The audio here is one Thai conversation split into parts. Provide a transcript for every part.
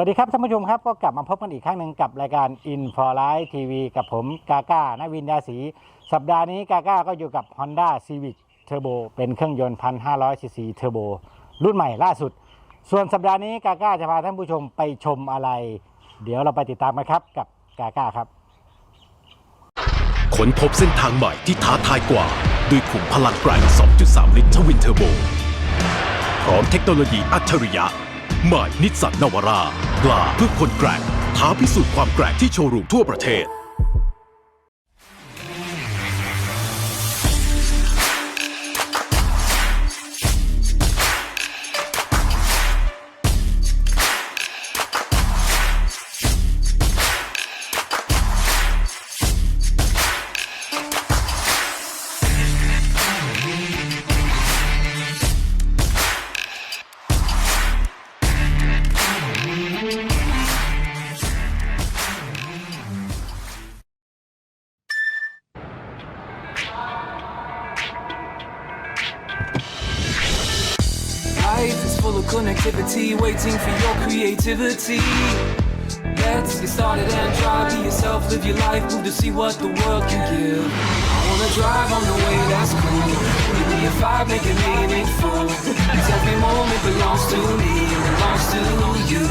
วัสดีครับท่านผู้ชมครับก็กลับมาพบกันอีกครั้งหนึ่งกับรายการ In for Life TV กับผมกาก้านาวินยาศรีสัปดาห์นี้กาก้าก็อยู่กับ Honda Civic Turbo เป็นเครื่องยนต์ 1,500 ซีซีเทอร์โบรุ่นใหม่ล่าสุด ส่วนสัปดาห์นี้กาก้าจะพาท่านผู้ชมไปชมอะไร เดี๋ยวเราไปติดตามกันครับกับกาก้าครับค้นพบเส้นทางใหม่ที่ท้าทายกว่า ด้วยขุมพลังแรง2.3 ลิตรทวินเทอร์โบพร้อมเทคโนโลยีอัจฉริยะ ใหม่นิสสันนาวาร่ากล้าเพื่อคนแกร่งท้าพิสูจน์ความแกร่งที่โชว์รูมทั่วประเทศ full of connectivity, waiting for your creativity. Let's get started and try. Be yourself, live your life, move to see what the world can give. I wanna drive on the way that's cool. Give me a vibe, make it meaningful. Cause every moment belongs to me belongs to you.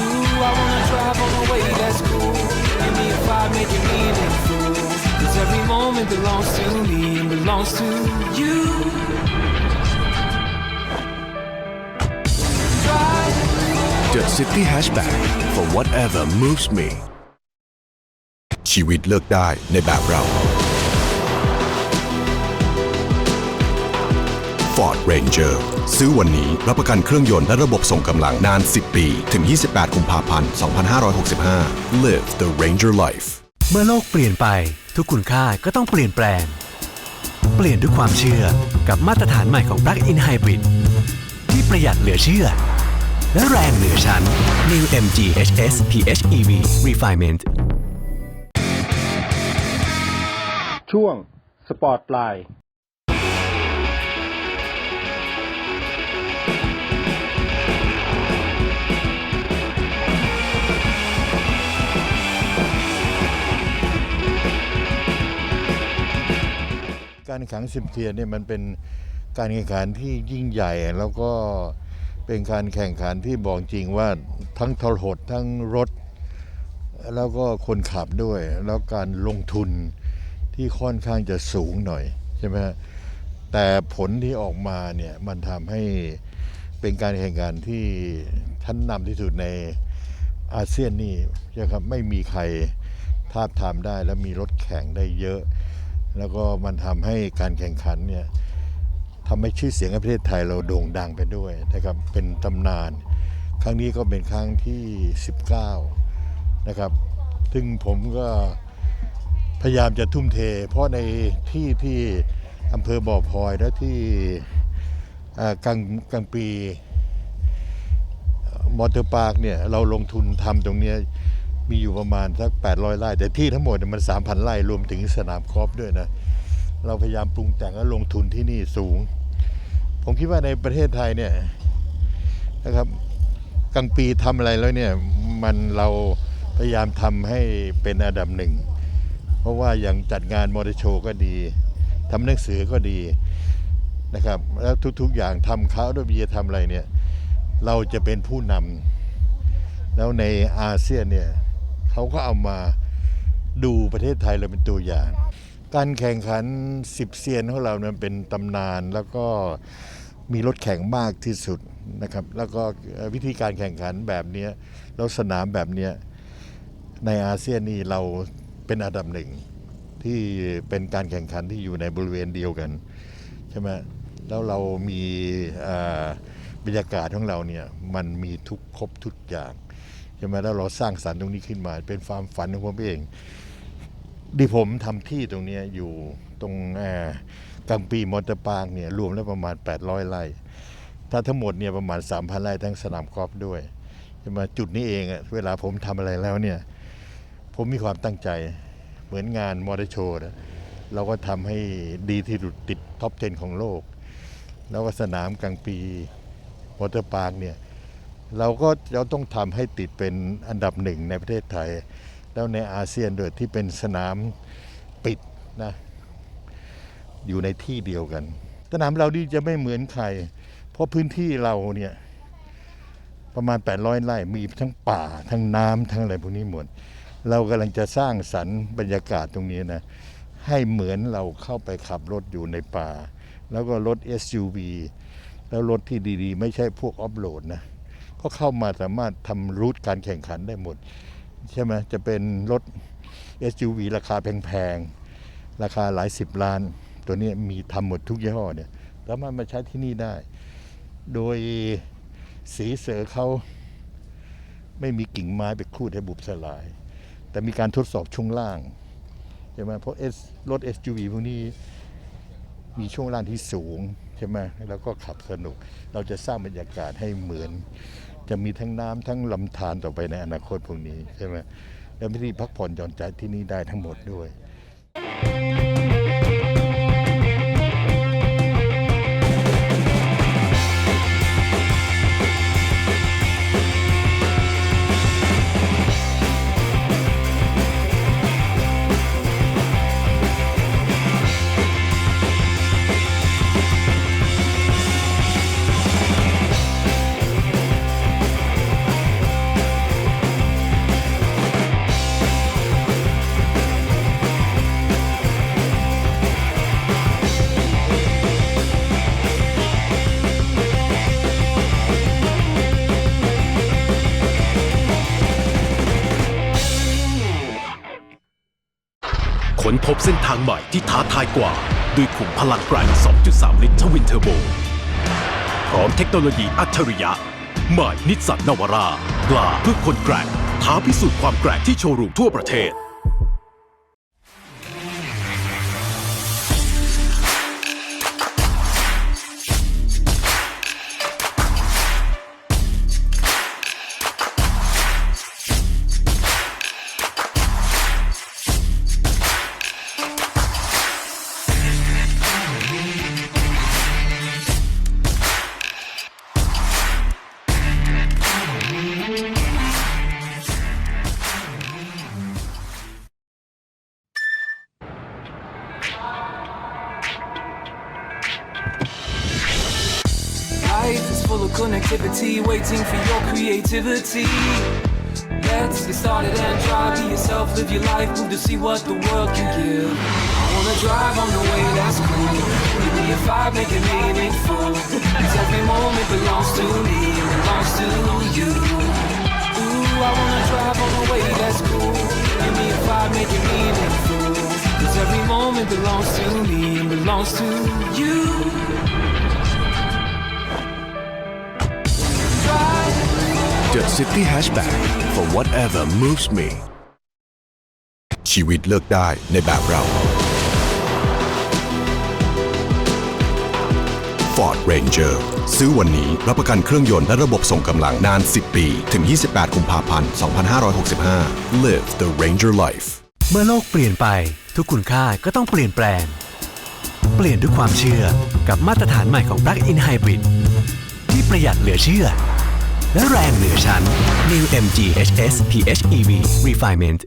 Ooh, I wanna drive on the way that's cool. Give me a vibe, make it meaningful. Cause every moment belongs to me and belongs to you. The City Hatchback for whatever moves me ชีวิตเลือกได้ในแบบเรา Ford Ranger ซื้อวันนี้รับประกันเครื่องยนต์และระบบส่งกำลังนาน 10 ปี ถึง 28กุมภาพันธ์ 2565 Live the Ranger Life เมื่อโลกเปลี่ยนไปทุกคุณค่าก็ต้องเปลี่ยนแปลง เปลี่ยนด้วยความเชื่อกับมาตรฐานใหม่ของ Plug-in Hybrid ที่ประหยัดเหลือเชื่อ และแรงเหนือชั้น New MG HS PHEV Refinement ช่วง สปอร์ตไลน์การแข่งขันสิบเทียนเนี่ยมันเป็นการแข่งขันที่ยิ่งใหญ่แล้วก็ เป็นการแข่งขันที่บอกจริงว่าทั้งทรหดทั้งรถ แล้วก็คนขับด้วย แล้วการลงทุนที่ค่อนข้างจะสูงหน่อยใช่ไหมฮะแต่ผลที่ออกมาเนี่ยมันทำให้เป็นการแข่งขันที่ชั้นนำที่สุดในอาเซียนนี่นะครับไม่มีใครทาบทามได้ และมีรถแข่งได้เยอะ แล้วก็มันทำให้การแข่งขันเนี่ย ทำให้ชื่อเสียงในประเทศไทยเราโด่งดังไปด้วยนะครับเป็นตำนาน ครั้งนี้ก็เป็นครั้งที่ 19 นะครับ ซึ่งผมก็พยายามจะทุ่มเท เพราะในที่ที่อำเภอบ่อพลอยและที่กลางกลางปีมอเตอร์พาร์คเนี่ยเราลงทุนทำตรงนี้มีอยู่ประมาณสัก 800ไร่แต่ที่ทั้งหมดมัน 3,000ไร่รวมถึงสนามกอล์ฟด้วยนะ เราพยายามปรุงแต่งและลงทุนที่นี่สูง ผมคิดว่าในประเทศไทยเนี่ยนะครับกลางปีทำอะไรแล้วเนี่ยมันเราพยายามทำให้เป็นอันดับหนึ่ง เพราะว่าอย่างจัดงานมอเตอร์โชว์ก็ดีทำหนังสือก็ดีนะครับ แล้วทุกๆอย่างทำเขาด้วยบีทำอะไรเนี่ยเราจะเป็นผู้นำแล้วในอาเซียนเนี่ยเขาก็เอามาดูประเทศไทยเราเป็นตัวอย่าง การแข่งขันสิบเซียนของเราเนี่ยเป็นตำนานแล้วก็มีรถแข่งมากที่สุดนะครับ แล้วก็วิธีการแข่งขันแบบนี้แล้วสนามแบบนี้ในอาเซียนนี่เราเป็นอันดับหนึ่งที่เป็นการแข่งขันที่อยู่ในบริเวณเดียวกันใช่ไหมแล้วเรามีบรรยากาศของเราเนี่ยมันมีทุกครบทุกอย่างใช่ไหมแล้วเราสร้างสรรค์ตรงนี้ขึ้นมา เป็นความฝันของผมเอง ที่ผมทำที่ตรงนี้อยู่ตรงเอ่อกลางปีมอเตอร์ปาร์คเนี่ยรวมแล้วประมาณ 800ไร่ถ้าทั้งหมดเนี่ยประมาณ 3,000ไร่ทั้งสนามกอล์ฟด้วยใช่ไหมจุดนี้เองอเวลาผมทำอะไรแล้วเนี่ย ผมมีความตั้งใจเหมือนงานมอเตอร์โชว์นะเราก็ทำให้ดีที่สุดติดท็อป 10 ของโลก แล้วก็สนามกลางปีมอเตอร์ปาร์คเนี่ย เราก็เราต้องทำให้ติดเป็นอันดับหนึ่งในประเทศไทย แล้วในอาเซียนด้วยที่เป็นสนามปิดนะอยู่ในที่เดียวกัน สนามเราดีจะไม่เหมือนใคร เพราะพื้นที่เราเนี่ยประมาณ 800ไร่มีทั้งป่าทั้งน้ำทั้งอะไรพวกนี้หมด เรากำลังจะสร้างสรรค์บรรยากาศตรงนี้นะให้เหมือนเราเข้าไปขับรถอยู่ในป่า แล้วก็รถ SUV แล้วรถที่ดีๆ ไม่ใช่พวกออฟโหลดนะ ก็เข้ามาสามารถทำรูทการแข่งขันได้หมด ใช่ไหมจะเป็นรถ SUV ราคาแพงๆ ราคาหลายสิบล้าน ตัวนี้มีทำหมดทุกยี่ห้อเนี่ยสามารถมาใช้ที่นี่ได้ โดยสีเสือเขาไม่มีกิ่งไม้ไปคูดให้บุบสลาย แต่มีการทดสอบช่วงล่างใช่ไหมเพราะ S รถ SUV พวกนี้มีช่วงล่างที่สูงใช่ไหมแล้วก็ขับสนุก เราจะสร้างบรรยากาศให้เหมือน จะมีทั้งน้ำทั้งลำธารต่อไปในอนาคตพวกนี้ใช่ไหมและพิธีพักผ่อนหย่อนใจที่นี่ได้ทั้งหมดด้วยางใหม่ที่ท้าทายกว่า ด้วยขุมพลังแรง2.3 ลิตรทวินเทอร์โบ พร้อมเทคโนโลยีอัจฉริยะใหม่นิสสันนาวาร่ากล้าเพื่อคนแกร่งท้าพิสูจน์ความแกร่งที่โชว์รูมทั่วประเทศ creativity. Let's get started and try. Be yourself, live your life, move to see what the world can give. I wanna drive on the way that's cool. Give me a vibe, make it meaningful. Cause every moment belongs to me and belongs to you. Ooh, I wanna drive on the way that's cool. Give me a vibe, make it meaningful. Cause every moment belongs to me and belongs to you. The City Hatchback for whatever moves me ชีวิตเลือกได้ในแบบเรา Ford Ranger ซื้อวันนี้รับประกันเครื่องยนต์และระบบส่งกำลังนาน 10 ปี ถึง 28กุมภาพันธ์ 2565 Live the Ranger Life เมื่อโลกเปลี่ยนไปทุกคุณค่าก็ต้องเปลี่ยนแปลง เปลี่ยนด้วยความเชื่อกับมาตรฐานใหม่ของ Plug-in Hybrid ที่ประหยัดเหลือเชื่อ และแรงเหนือชั้น New MG HS PHEV Refinement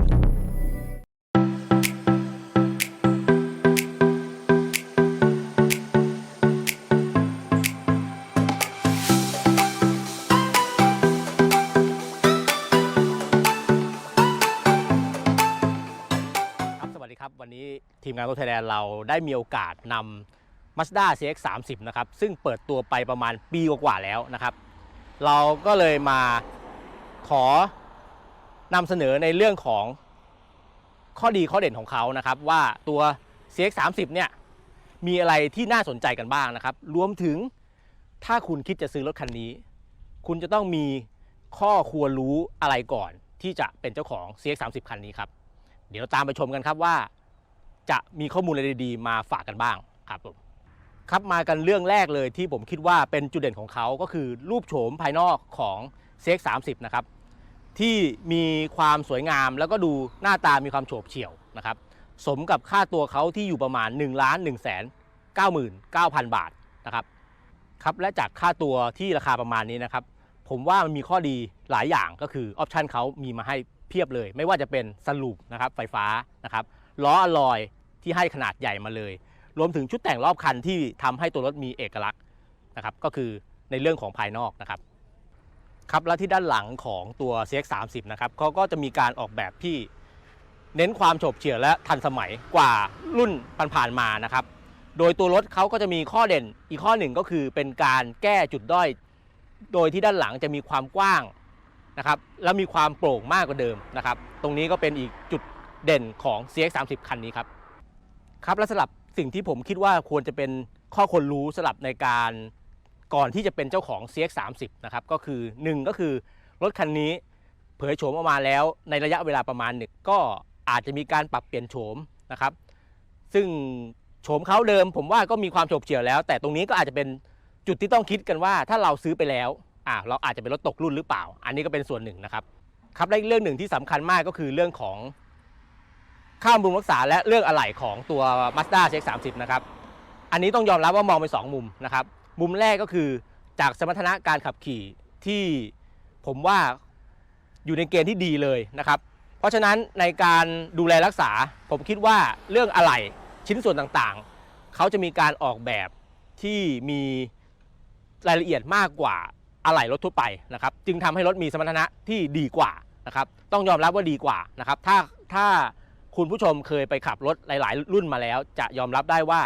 ครับสวัสดีครับ วันนี้ทีมงานรถไทยแลนด์เราได้มีโอกาสนำ Mazda CX 3 0นะครับ ซึ่งเปิดตัวไปประมาณปีกว่าๆแล้วนะครับ เราก็เลยมาขอนำเสนอในเรื่องของข้อดีข้อเด่นของเขานะครับ ว่าตัว CX 3 0เนี่ยมีอะไรที่น่าสนใจกันบ้างนะครับ รวมถึงถ้าคุณคิดจะซื้อรถคันนี้ คุณจะต้องมีข้อควรรู้อะไรก่อนที่จะเป็นเจ้าของ CX30 คันนี้ครับ เดี๋ยวตามไปชมกันครับว่า จะมีข้อมูลอะไรดีๆมาฝากกันบ้างครับผม ครับมากันเรื่องแรกเลยที่ผมคิดว่าเป็นจุดเด่นของเขาก็คือรูปโฉมภายนอกของ CX30 นะครับที่มีความสวยงามแล้วก็ดูหน้าตามีความโฉบเฉี่ยวนะครับสมกับค่าตัวเขาที่อยู่ประมาณ1ล้าน1 9 9 0 0 0 บาทนะครับครับและจากค่าตัวที่ราคาประมาณนี้นะครับ ผมว่ามันมีข้อดีหลายอย่างก็คือออปชันเขามีมาให้เพียบเลย ไม่ว่าจะเป็นสลูปนะครับไฟฟ้านะครับล้ออลอยที่ให้ขนาดใหญ่มาเลย รวมถึงชุดแต่งรอบคันที่ทำให้ตัวรถมีเอกลักษณ์นะครับก็คือในเรื่องของภายนอกนะครับครับแล้วที่ด้านหลังของตัว CX30 นะครับเขาก็จะมีการออกแบบที่เน้นความโฉบเฉี่ยวและทันสมัยกว่ารุ่นผ่านๆมานะครับ โดยตัวรถเขาก็จะมีข้อเด่นอีกข้อหนึ่งก็คือเป็นการแก้จุดด้อย โดยที่ด้านหลังจะมีความกว้างนะครับและมีความโปร่งมากกว่าเดิมนะครับ ตรงนี้ก็เป็นอีกจุดเด่นของ CX30 คันนี้ครับครับและสำหรับ สิ่งที่ผมคิดว่าควรจะเป็นข้อควรรู้สำหรับในการก่อนที่จะเป็นเจ้าของ CX30 นะครับก็คือ 1 ก็คือรถคันนี้เผยโฉมออกมาแล้วในระยะเวลาประมาณหนึ่งก็อาจจะมีการปรับเปลี่ยนโฉมนะครับ ซึ่งโฉมเขาเดิม ผมว่าก็มีความโฉบเฉี่ยวแล้ว แต่ตรงนี้ก็อาจจะเป็นจุดที่ต้องคิดกันว่า ถ้าเราซื้อไปแล้วอ่าเราอาจจะเป็นรถตกรุ่นหรือเปล่า อันนี้ก็เป็นส่วนหนึ่งนะครับครับและอีกเรื่องหนึ่งที่สำคัญมากก็คือเรื่องของ ค่าบำรุงรักษาและเรื่องอะไหล่ของตัว Mazda CX-30 นะครับ อันนี้ต้องยอมรับว่ามองไป2มุมนะครับ มุมแรกก็คือจากสมรรถนะการขับขี่ที่ผมว่าอยู่ในเกณฑ์ที่ดีเลยนะครับ เพราะฉะนั้นในการดูแลรักษา ผมคิดว่าเรื่องอะไหล่ชิ้นส่วนต่างๆ เขาจะมีการออกแบบที่มีรายละเอียดมากกว่าอะไหล่รถทั่วไปนะครับ จึงทำให้รถมีสมรรถนะที่ดีกว่านะครับ ต้องยอมรับว่าดีกว่านะครับ ถ้าถ้า คุณผู้ชมเคยไปขับรถหลาย ๆ รุ่นมาแล้ว จะยอมรับได้ว่า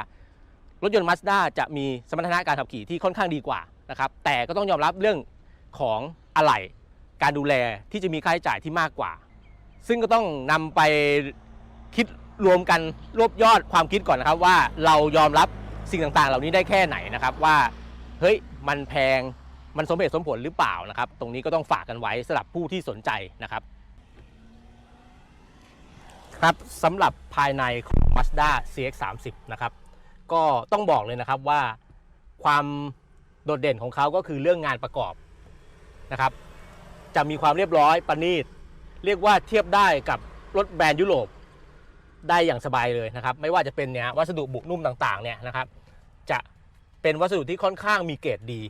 รถยนต์ Mazda จะมีสมรรถนะการขับขี่ที่ค่อนข้างดีกว่านะครับแต่ก็ต้องยอมรับเรื่องของอะไหล่การดูแลที่จะมีค่าใช้จ่ายที่มากกว่า ซึ่งก็ต้องนำไปคิดรวมกันรวบยอดความคิดก่อนนะครับว่าเรายอมรับสิ่งต่าง ๆ เหล่านี้ได้แค่ไหนนะครับว่าเฮ้ยมันแพงมันสมเหตุสมผลหรือเปล่านะครับ ตรงนี้ก็ต้องฝากกันไว้สำหรับผู้ที่สนใจนะครับ ครับสำหรับภายในของ Mazda CX-30 นะครับก็ต้องบอกเลยนะครับว่าความโดดเด่นของเขาก็คือเรื่องงานประกอบนะครับ จะมีความเรียบร้อยประณีต เรียกว่าเทียบได้กับรถแบรนด์ยุโรปได้อย่างสบายเลยนะครับ ไม่ว่าจะเป็นเนี่ยวัสดุบุนุ่มต่างๆเนี่ยนะครับ จะเป็นวัสดุที่ค่อนข้างมีเกรดดี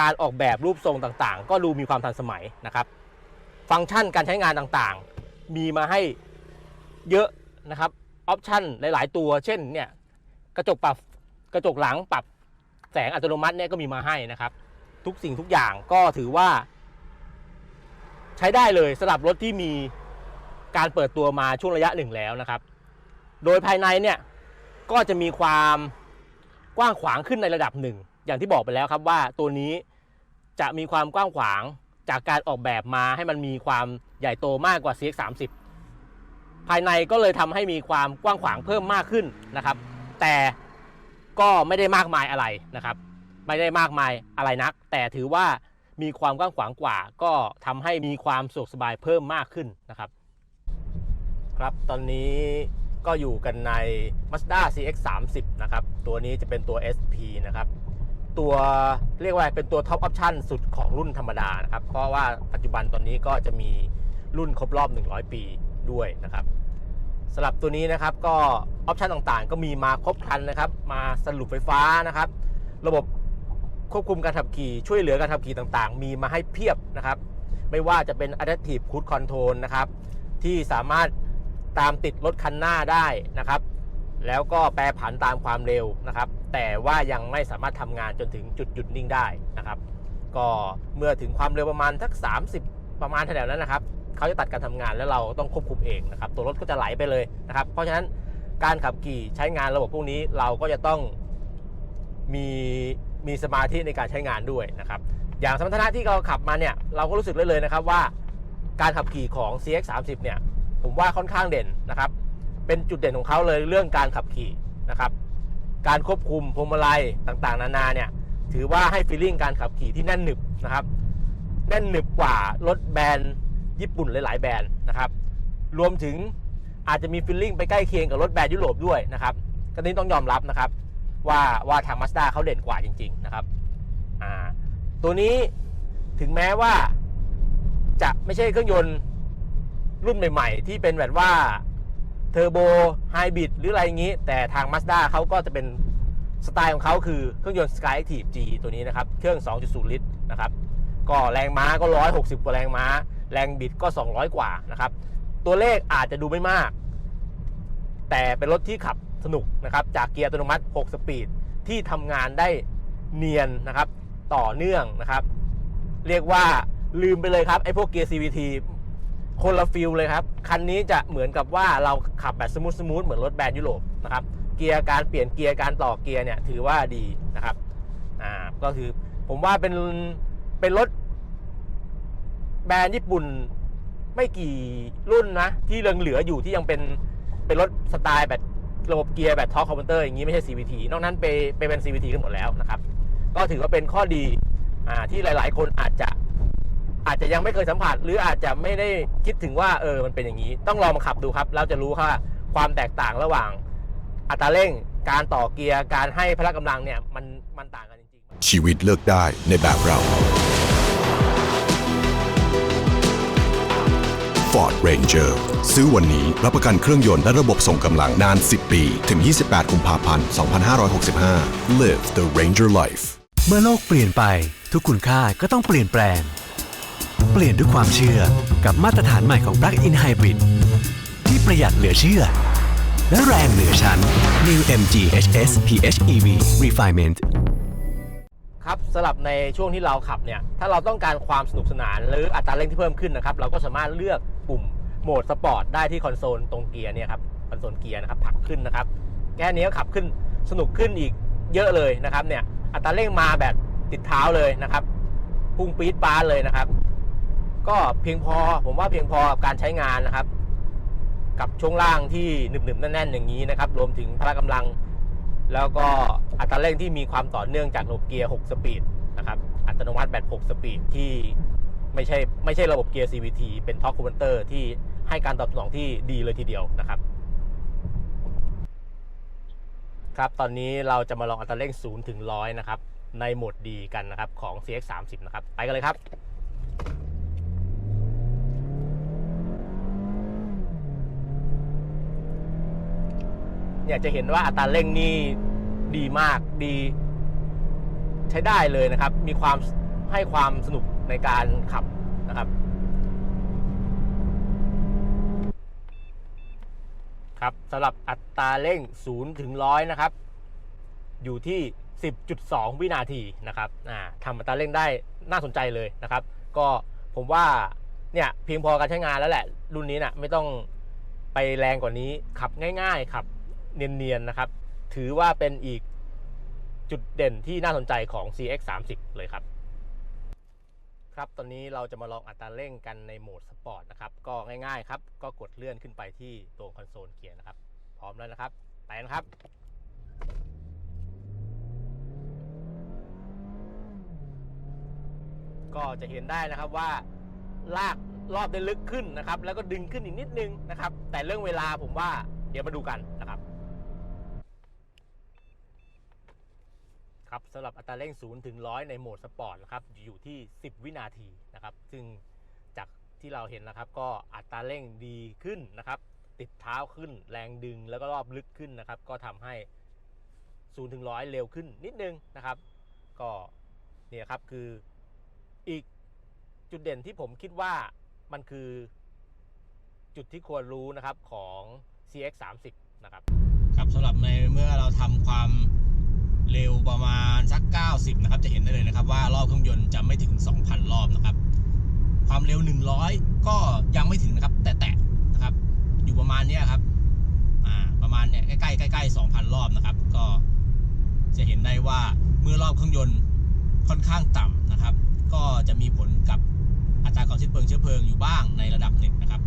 การออกแบบรูปทรงต่างๆ ก็ดูมีความทันสมัยนะครับ ฟังก์ชันการใช้งานต่างๆ มีมาให้ เยอะนะครับออปชันหลาย ๆ ตัว เช่นเนี่ยกระจกปรับกระจกหลังปรับแสงอัตโนมัติเนี่ยก็มีมาให้นะครับ ทุกสิ่งทุกอย่างก็ถือว่า ใช้ได้เลยสำหรับรถที่มีการเปิดตัวมาช่วงระยะหนึ่งแล้วนะครับ โดยภายในเนี่ยก็จะมีความกว้างขวางขึ้นในระดับหนึ่ง อย่างที่บอกไปแล้วครับว่าตัวนี้จะมีความกว้างขวางจากการออกแบบมาให้มันมีความใหญ่โตมากกว่า CX30 ภายในก็เลยทำให้มีความกว้างขวางเพิ่มมากขึ้นนะครับ แต่ก็ไม่ได้มากมายอะไรนะครับ ไม่ได้มากมายอะไรนัก แต่ถือว่ามีความกว้างขวางกว่า ก็ทำให้มีความสะดวกสบายเพิ่มมากขึ้นนะครับ ครับตอนนี้ก็อยู่กันใน Mazda CX-30 นะครับ ตัวนี้จะเป็นตัว SP นะครับ ตัวเรียกว่าเป็นตัวท็อปออปชั่นสุดของรุ่นธรรมดานะครับ เพราะว่าปัจจุบันตอนนี้ก็จะมีรุ่นครบรอบ 100 ปี ด้วยนะครับสำหรับตัวนี้นะครับก็ออปชันต่างๆ ก็มีมาครบครันนะครับ มาสรุปไฟฟ้านะครับ ระบบควบคุมการขับขี่ช่วยเหลือการขับขี่ต่างๆ มีมาให้เพียบนะครับ ไม่ว่าจะเป็น Adaptive Cruise Control นะครับ ที่สามารถตามติดรถคันหน้าได้นะครับ แล้วก็แปรผันตามความเร็วนะครับ แต่ว่ายังไม่สามารถทำงานจนถึงจุดหยุดนิ่งได้นะครับ ก็เมื่อถึงความเร็วประมาณสัก 30 ประมาณแถวนั้นนะครับ เขาจะตัดการทำงานแล้วเราต้องควบคุมเองนะครับตัวรถก็จะไหลไปเลยนะครับเพราะฉะนั้นการขับขี่ใช้งานระบบพวกนี้เราก็จะต้องมีมีสมาธิในการใช้งานด้วยนะครับอย่างสมรรถนะที่เราขับมาเนี่ยเราก็รู้สึกเลยเลยนะครับว่าการขับขี่ของ CX30 เนี่ยผมว่าค่อนข้างเด่นนะครับ เป็นจุดเด่นของเขาเลยเรื่องการขับขี่นะครับ การควบคุมพวงมาลัยต่างๆ นานาเนี่ยถือว่าให้ฟีลลิ่งการขับขี่ที่แน่นหนึบนะครับแน่นหนึบกว่ารถแบรนด์ ญี่ปุ่นหลายๆแบรนด์นะครับ รวมถึงอาจจะมีฟีลลิ่งไปใกล้เคียงกับรถแบรนด์ยุโรปด้วยนะครับก็นี้ต้องยอมรับนะครับ ว่าว่าทาง Mazda เขาเด่นกว่าจริง ๆนะครับอ่าตัวนี้ถึงแม้ว่าจะไม่ใช่เครื่องยนต์รุ่นใหม่ ๆ ที่เป็นแบบว่าเทอร์โบไฮบริดหรืออะไรอย่างนี้ แต่ทาง Mazda เขาก็จะเป็นสไตล์ของเขาคือเครื่องยนต์ Skyactiv G ตัวนี้นะครับ เครื่อง 2.0 ลิตรนะครับ ก็แรงม้าก็ 160 กว่าแรงม้า แรงบิดก็ 200 กว่านะครับ ตัวเลขอาจจะดูไม่มาก แต่เป็นรถที่ขับสนุกนะครับ จากเกียร์อัตโนมัติ 6 สปีดที่ทำงานได้เนียนนะครับ ต่อเนื่องนะครับ เรียกว่าลืมไปเลยครับ ไอ้พวกเกียร์ CVT คนละฟิลเลยครับ คันนี้จะเหมือนกับว่าเราขับแบบสมูทสมูทเหมือนรถแบรนด์ยุโรปนะครับ เกียร์การเปลี่ยนเกียร์การต่อเกียร์เนี่ยถือว่าดีนะครับ อ่า ก็คือผมว่าเป็นเป็นรถ แบรนด์ญี่ปุ่นไม่กี่รุ่นนะ ที่ยังเหลืออยู่ที่ยังเป็นเป็นรถสไตล์แบบระบบเกียร์แบบท็อปคอมพิวเตอร์อย่างนี้ไม่ใช่ CVT นอกนั้นไปไปเป็น CVT กันหมดแล้วนะครับ ก็ถือว่าเป็นข้อดีอ่าที่หลาย ๆ คนอาจจะอาจจะยังไม่เคยสัมผัส หรืออาจจะไม่ได้คิดถึงว่าเออมันเป็นอย่างนี้ ต้องลองมาขับดูครับแล้วจะรู้ว่าความแตกต่างระหว่างอัตราเร่งการต่อเกียร์การให้พละกำลังเนี่ยมันมันต่างกันจริงๆ ชีวิตเลือกได้ในแบบเรา Ford Ranger ซื้อวันนี้รับประกันเครื่องยนต์และระบบส่งกำลังนาน 10 ปี ถึง 28กุมภาพันธ์ 2565 Live the Ranger Life เมื่อโลกเปลี่ยนไปทุกคุณค่าก็ต้องเปลี่ยนแปลง เปลี่ยนด้วยความเชื่อกับมาตรฐานใหม่ของ Plug-in Hybrid ที่ประหยัดเหลือเชื่อ และแรงเหนือชั้น New MG HS PHEV Refinement ครับสำหรับในช่วงที่เราขับเนี่ยถ้าเราต้องการความสนุกสนานหรืออัตราเร่งที่เพิ่มขึ้นนะครับเราก็สามารถเลือกปุ่มโหมดสปอร์ตได้ที่คอนโซลตรงเกียร์เนี่ยครับคอนโซลเกียร์นะครับผลักขึ้นนะครับแค่นี้ก็ขับขึ้นสนุกขึ้นอีกเยอะเลยนะครับเนี่ยอัตราเร่งมาแบบติดเท้าเลยนะครับพุ่งปี๊ดปาเลยนะครับ ก็เพียงพอผมว่าเพียงพอกับการใช้งานนะครับ กับช่วงล่างที่หนึบๆแน่นๆอย่างนี้นะครับรวมถึงพละกำลัง แล้วก็อัตราเร่งที่มีความต่อเนื่องจากระบบเกียร์ 6 สปีดนะครับอัตโนมัติแบบ 6 สปีดที่ไม่ใช่ไม่ใช่ระบบเกียร์ CVT เป็นท็อ c ค o ม v นเตอร์ที่ให้การตอบสนองที่ดีเลยทีเดียวนะครับครับตอนนี้เราจะมาลองอัตราเร่ง0ถึง100นะครับในโหมดดีกันนะครับของ CX 3 0นะครับไปกันเลยครับ เนี่ยจะเห็นว่าอัตราเร่งนี่ดีมากดี ใช้ได้เลยนะครับ มีความให้ความสนุกในการขับนะครับครับสำหรับอัตราเร่ง 0 ถึง 100 นะครับ อยู่ที่ 10.2 วินาทีนะครับทำอัตราเร่งได้น่าสนใจเลยนะครับ ก็ผมว่าเนี่ยเพียงพอการใช้งานแล้วแหละ รุ่นนี้นะ่ะไม่ต้องไปแรงกว่านี้ขับง่าย ๆ ขับ เนียนๆนะครับ ถือว่าเป็นอีกจุดเด่นที่น่าสนใจของ CX 3 0เลยครับ ครับตอนนี้เราจะมาลองอัตราเร่งกันในโหมดสปอร์ตนะครับ ก็ง่ายๆครับ ก็กดเลื่อนขึ้นไปที่ตัวคอนโซลเกียร์นะครับ พร้อมแล้วนะครับ ไปนะครับก็จะเห็นได้นะครับว่าลากรอบได้ลึกขึ้นนะครับ แล้วก็ดึงขึ้นอีกนิดนึงนะครับ แต่เรื่องเวลาผมว่าเดี๋ยวมาดูกันนะครับ ครับสำหรับอัตราเร่ง 0 ถึง 100 ในโหมดสปอร์ตนะครับอยู่ที่ 10 วินาทีนะครับ ซึ่งจากที่เราเห็นนะครับ ก็อัตราเร่งดีขึ้นนะครับ ติดเท้าขึ้น แรงดึงแล้วก็รอบลึกขึ้นนะครับ ก็ทำให้ 0 ถึง 100 เร็วขึ้นนิดนึงนะครับ ก็เนี่ยครับคืออีกจุดเด่นที่ผมคิดว่ามันคือจุดที่ควรรู้นะครับของ CX 3 0นะครับ ครับสำหรับในเมื่อเราทำความ เร็วประมาณสัก 90 นะครับ จะเห็นได้เลยนะครับว่ารอบเครื่องยนต์จะไม่ถึง 2,000 รอบนะครับ ความเร็ว 100 ก็ยังไม่ถึงนะครับ แต่แตะนะครับ อยู่ประมาณนี้ครับประมาณเนี่ยใกล้ๆใกล้ๆ2,000รอบนะครับ ก็จะเห็นได้ว่าเมื่อรอบเครื่องยนต์ค่อนข้างต่ำนะครับ ก็จะมีผลกับอัตราการสิ้นเปลืองเชื้อเพลิงอยู่บ้างในระดับหนึ่งนะครับ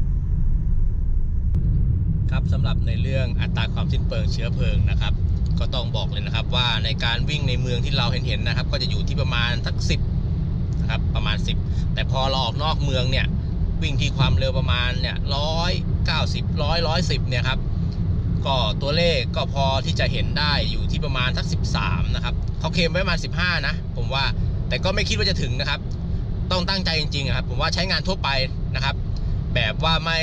ครับสำหรับในเรื่องอัตราความสิ้นเปลืองเชื้อเพลิงนะครับ ก็ต้องบอกเลยนะครับว่าในการวิ่งในเมืองที่เราเห็นเห็นๆนะครับ ก็จะอยู่ที่ประมาณสักสิบนะครับประมาณ 10 แต่พอเราออกนอกเมืองเนี่ยวิ่งที่ความเร็วประมาณเนี่ยร้อยเก้าสิบร้อยร้อยสิบเนี่ยครับก็ตัวเลขก็พอที่จะเห็นได้อยู่ที่ประมาณสัก 13 นะครับเขาเคลมไว้ประมาณ 15 นะ ผมว่าแต่ก็ไม่คิดว่าจะถึงนะครับ ต้องตั้งใจจริงๆครับ ผมว่าใช้งานทั่วไปนะครับ แบบว่าไม่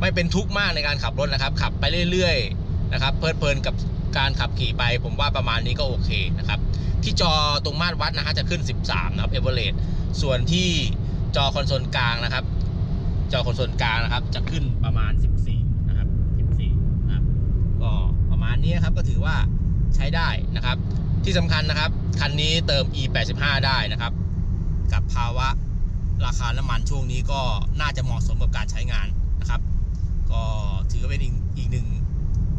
ไม่เป็นทุกข์มากในการขับรถนะครับ ขับไปเรื่อยๆนะครับเพลิดเพลินกับ การขับขี่ไปผมว่าประมาณนี้ก็โอเคนะครับ ที่จอตรงมาตรวัดนะฮะจะขึ้น 13 นะครับเอเวอเรสส่วนที่จอคอนโซลกลางนะครับ จอคอนโซลกลางนะครับ จะขึ้นประมาณ 14 นะครับ 14 นะครับ ก็ประมาณนี้ครับก็ถือว่าใช้ได้นะครับ ที่สำคัญนะครับ คันนี้เติม e85 ได้นะครับ กับภาวะราคาน้ำมันช่วงนี้ก็น่าจะเหมาะสมกับการใช้งานนะครับ ก็ถือว่าเป็นอีกอีกหนึ่ง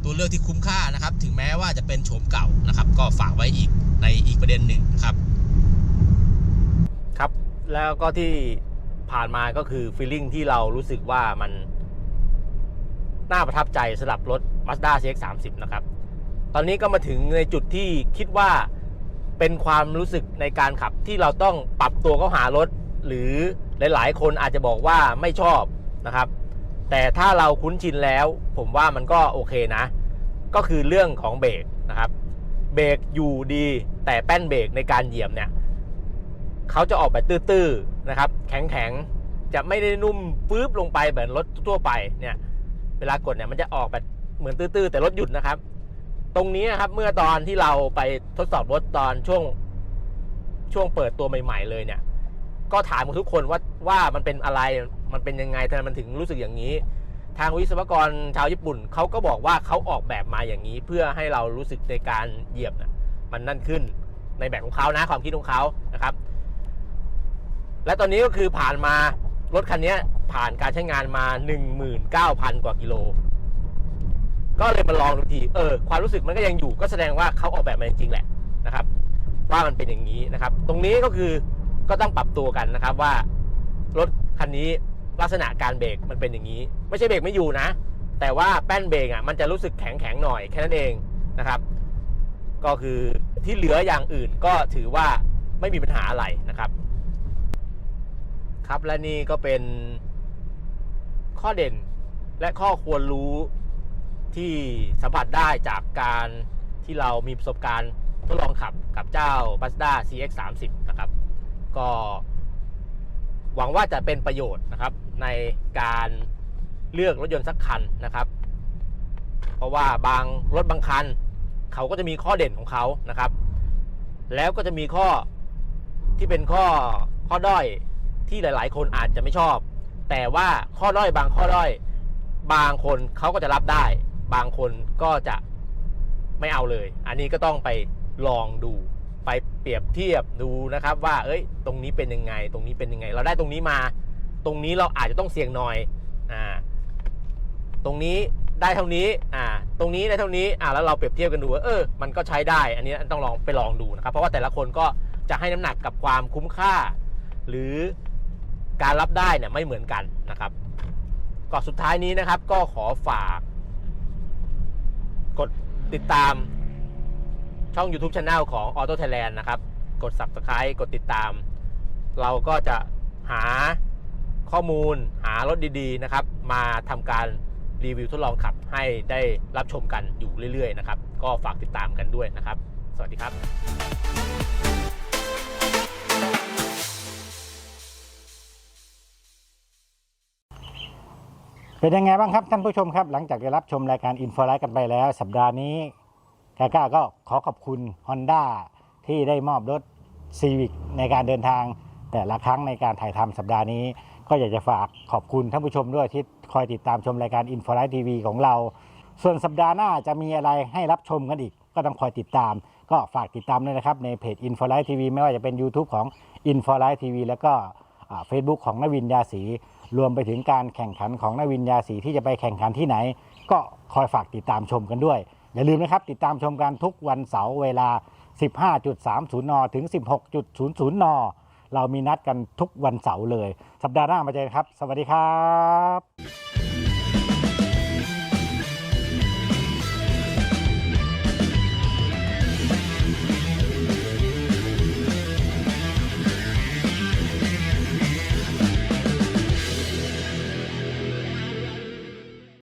ตัวเลือกที่คุ้มค่านะครับ ถึงแม้ว่าจะเป็นโฉมเก่านะครับ ก็ฝากไว้อีกในอีกประเด็นหนึ่งนะครับ ครับ แล้วก็ที่ผ่านมาก็คือฟีลลิ่งที่เรารู้สึกว่ามัน น่าประทับใจสำหรับรถ Mazda CX-30 นะครับ ตอนนี้ก็มาถึงในจุดที่คิดว่าเป็นความรู้สึกในการขับที่เราต้องปรับตัวเข้าหารถ หรือหลาย ๆ คนอาจจะบอกว่าไม่ชอบนะครับ แต่ถ้าเราคุ้นชินแล้ว ผมว่ามันก็โอเคนะ ก็คือเรื่องของเบรกนะครับ เบรกอยู่ดี แต่แป้นเบรกในการเหยียบเนี่ยเขาจะออกแบบตื้อๆนะครับ แข็งๆ จะไม่ได้นุ่มปื๊บลงไปเหมือนรถทั่วไปเนี่ย เวลากดเนี่ยมันจะออกแบบเหมือนตื้อๆ แต่รถหยุดนะครับ ตรงนี้นครับเมื่อตอนที่เราไปทดสอบรถตอนช่วงช่วงเปิดตัวใหม่ ๆ เลยเนี่ย ก็ถามทุกคนว่าว่ามันเป็นอะไร มันเป็นยังไงทำไมมันถึงรู้สึกอย่างนี้ ทางวิศวกรชาวญี่ปุ่นเขาก็บอกว่าเขาออกแบบมาอย่างนี้ เพื่อให้เรารู้สึกในการเหยียบนะมันนั่นขึ้นในแบบของเขานะความคิดของเขานะครับ และตอนนี้ก็คือผ่านมารถคันนี้ผ่านการใช้งานมา 19,000 กว่ากิโล ก็เลยมาลองดูทีเออความรู้สึกมันก็ยังอยู่ก็แสดงว่าเขาออกแบบมาจริงๆแหละนะครับ ว่ามันเป็นอย่างนี้นะครับ ตรงนี้ก็คือก็ต้องปรับตัวกันนะครับว่ารถคันนี้ ลักษณะการเบรกมันเป็นอย่างนี้ ไม่ใช่เบรกไม่อยู่นะ แต่ว่าแป้นเบรกอะมันจะรู้สึกแข็งแข็งๆหน่อยแค่นั้นเองนะครับ ก็คือที่เหลืออย่างอื่นก็ถือว่าไม่มีปัญหาอะไรนะครับ ครับและนี่ก็เป็นข้อเด่นและข้อควรรู้ที่สัมผัสได้จากการที่เรามีประสบการณ์ทดลองขับกับเจ้า Mazda CX-30 นะครับ ก็ หวังว่าจะเป็นประโยชน์นะครับ ในการเลือกรถยนต์สักคันนะครับ เพราะว่าบางรถบางคัน เขาก็จะมีข้อเด่นของเขานะครับ แล้วก็จะมีข้อที่เป็นข้อข้อด้อยที่หลาย ๆ คนอาจจะไม่ชอบ แต่ว่าข้อด้อยบางข้อด้อย บางคนเขาก็จะรับได้ บางคนก็จะไม่เอาเลย อันนี้ก็ต้องไปลองดู ไปเปรียบเทียบดูนะครับว่า เอ้ย ตรงนี้เป็นยังไง ตรงนี้เป็นยังไง เราได้ตรงนี้มา ตรงนี้เราอาจจะต้องเสี่ยงหน่อย อ่า ตรงนี้ได้เท่านี้ อ่า ตรงนี้ได้เท่านี้ อ่า แล้วเราเปรียบเทียบกันดูว่า เออ มันก็ใช้ได้ อันนี้ต้องลองไปลองดูนะครับ เพราะว่าแต่ละคนก็จะให้น้ำหนักกับความคุ้มค่า หรือการรับได้เนี่ยไม่เหมือนกันนะครับ ก็สุดท้ายนี้นะครับ ก็ขอฝาก กดติดตาม ช่อง YouTube Channel ของ Auto Thailand นะครับ กด Subscribe กดติดตาม เราก็จะหาข้อมูลหารถดีๆนะครับ มาทำการรีวิวทดลองขับให้ได้รับชมกันอยู่เรื่อยๆนะครับ ก็ฝากติดตามกันด้วยนะครับ สวัสดีครับเป็นยังไงบ้างครับท่านผู้ชมครับ หลังจากได้รับชมรายการอินฟอไลท์กันไปแล้ว สัปดาห์นี้ กาก้าก็ขอขอบคุณ Honda ที่ได้มอบรถ Civic ในการเดินทาง แต่ละครั้งในการถ่ายทำสัปดาห์นี้ ก็อยากจะฝากขอบคุณท่านผู้ชมด้วยที่คอยติดตามชมรายการอินฟอไลท์ทีวีของเรา ส่วนสัปดาห์หน้าจะมีอะไรให้รับชมกันอีก ก็ต้องคอยติดตาม ก็ฝากติดตามด้วยนะครับ ในเพจ i n f o l i g h t TV ไม่ว่าจะเป็น YouTube ของ i n f o l i g h t TV แล้วก็เฟซบุ๊กของนวินยาศรีรวมไปถึงการแข่งขันของนวินยาศรีที่จะไปแข่งขันที่ไหน ก็คอยฝากติดตามชมกันด้วย อย่าลืมนะครับ ติดตามชมกันทุกวันเสาร์เวลา 15.30 น ถึง 16.00 น เรามีนัดกันทุกวันเสาร์เลย สัปดาห์หน้ามาเจอกันครับ สวัสดีครับ